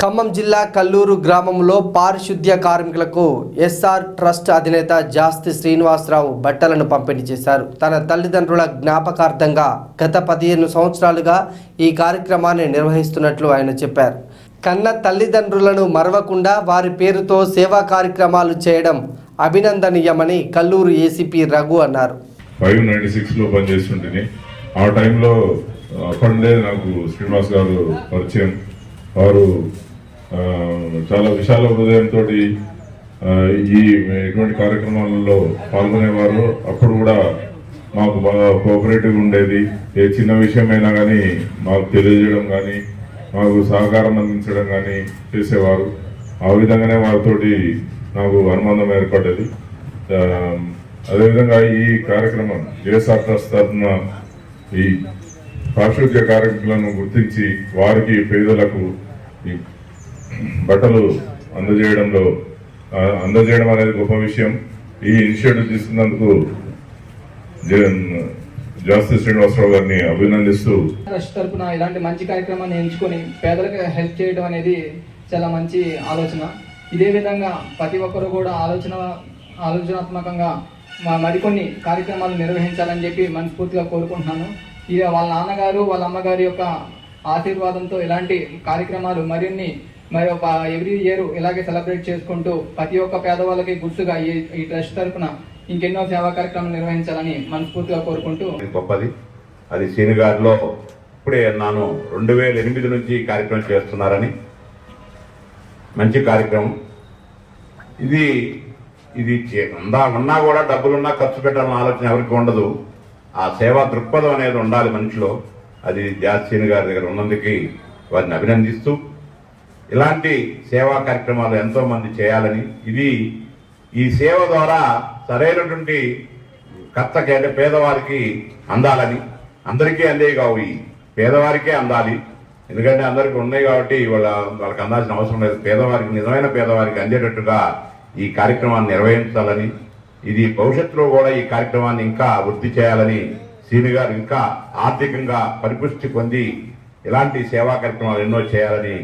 ఖమ్మం జిల్లా కల్లూరు గ్రామంలో పారిశుద్ధ్య కార్మికులకు ఎస్ఆర్ ట్రస్ట్ అధినేత జాస్తి శ్రీనివాసరావు బట్టలను పంపిణీ చేశారు. తన తల్లిదండ్రుల జ్ఞాపకార్థంగా గత పదిహేను సంవత్సరాలుగా ఈ కార్యక్రమాన్ని నిర్వహిస్తున్నట్లు ఆయన చెప్పారు. కన్న తల్లిదండ్రులను మరవకుండా వారి పేరుతో సేవా కార్యక్రమాలు చేయడం అభినందనీయమని కల్లూరు ఏసీపీ రఘు అన్నారు. ఫైవ్ నైన్టీ సిక్స్లో పనిచేస్తుంటే ఆ టైంలో అప్పటి నాకు శ్రీనివాస్ గారు పరిచయం. వారు చాలా విశాల హృదయంతో ఈ ఇటువంటి కార్యక్రమాలలో పాల్గొనేవారు. అప్పుడు కూడా మాకు బాగా కోఆపరేటివ్ ఉండేది. ఏ చిన్న విషయమైనా కానీ మాకు తెలియజేయడం కానీ మాకు సహకారం అందించడం కానీ చేసేవారు. ఆ విధంగానే వారితోటి నాకు అనుబంధం ఏర్పడ్డది. అదేవిధంగా ఈ కార్యక్రమం జేఎస్ఆర్ ట్రస్ట్ తరఫున ఈ పారిశుద్ధ్య కార్మికులను గుర్తించి వారికి పేదలకు ఈ బట్టలు అందజేయడంలో అందజేయడం అనేది గొప్ప విషయం. ఈ ఇనిషియేటివ్ తీసుకున్నందుకు జాస్తి శ్రీనివాసరావు గారిని అభినందిస్తూ ట్రస్ట్ తరపున ఇలాంటి మంచి కార్యక్రమాన్ని ఎంచుకొని పేదలకు హెల్ప్ చేయడం అనేది చాలా మంచి ఆలోచన. ఇదే విధంగా ప్రతి ఒక్కరు కూడా ఆలోచన ఆలోచనాత్మకంగా మరికొన్ని కార్యక్రమాలు నిర్వహించాలని చెప్పి మనస్ఫూర్తిగా కోరుకుంటున్నాను. ఇక వాళ్ళ నాన్నగారు వాళ్ళ అమ్మగారి యొక్క ఆశీర్వాదంతో ఇలాంటి కార్యక్రమాలు మరిన్ని మరి ఒక ఎవ్రీ ఇయర్ ఇలాగే సెలబ్రేట్ చేసుకుంటూ ప్రతి ఒక్క పేదవాళ్ళకి గుర్తుగా ఈ ఈ ట్రస్ట్ తరపున ఇంకెన్నో సేవా కార్యక్రమాలు నిర్వహించాలని మనస్ఫూర్తిగా కోరుకుంటూ గొప్పది. అది సీనుగారిలో ఇప్పుడే అన్నాను రెండు వేల ఎనిమిది నుంచి కార్యక్రమం చేస్తున్నారని. మంచి కార్యక్రమం. ఇది ఇది చే- ఉందా ఉన్నా కూడా డబ్బులున్నా ఖర్చు పెట్టాలన్న ఆలోచన ఎవరికి ఉండదు. ఆ సేవా దృక్పథం అనేది ఉండాలి మనిషిలో. అది జాస్తిని గారి దగ్గర ఉన్నందుకు వారిని అభినందిస్తూ ఇలాంటి సేవా కార్యక్రమాలు ఎంతో మంది చేయాలని ఇది ఈ సేవ ద్వారా సరైనటువంటి కర్తకి అంటే పేదవారికి అందాలని అందరికీ అందే కావు ఈ పేదవారికే అందాలి. ఎందుకంటే అందరికీ ఉన్నాయి కాబట్టి వాళ్ళ వాళ్ళకి అందాల్సిన అవసరం లేదు. పేదవారికి నిజమైన పేదవారికి అందేటట్టుగా ఈ కార్యక్రమాన్ని నిర్వహించాలని ఇది భవిష్యత్తులో కూడా ఈ కార్యక్రమాన్ని ఇంకా వృద్ధి చేయాలని సీని గారు ఇంకా ఆర్థికంగా పరిపుష్టి పొంది ఇలాంటి సేవా కార్యక్రమాలు ఎన్నో చేయాలని